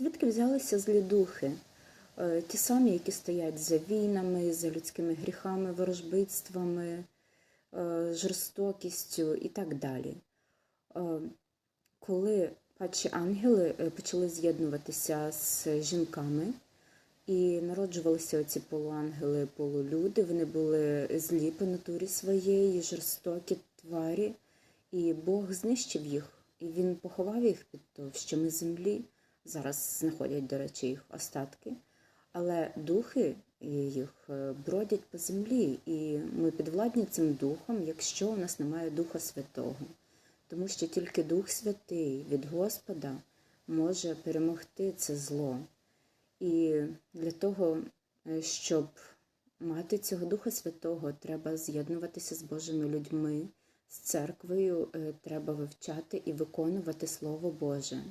Звідки взялися злі духи? Е, Ті самі, які стоять за війнами, за людськими гріхами, ворожбитствами, е, жорстокістю і так далі. Е, Коли падші ангели почали з'єднуватися з жінками і народжувалися оці полуангели, полулюди, вони були злі по натурі своєї, жорстокі тварі, і Бог знищив їх, і він поховав їх під товщами землі. Зараз знаходять, до речі, їх остатки. Але духи їх е, бродять по землі, і ми підвладні цим духом, якщо у нас немає Духа Святого. Тому що тільки Дух Святий від Господа може перемогти це зло. І для того, е, щоб мати цього Духа Святого, треба з'єднуватися з Божими людьми, з церквою, е, треба вивчати і виконувати Слово Боже.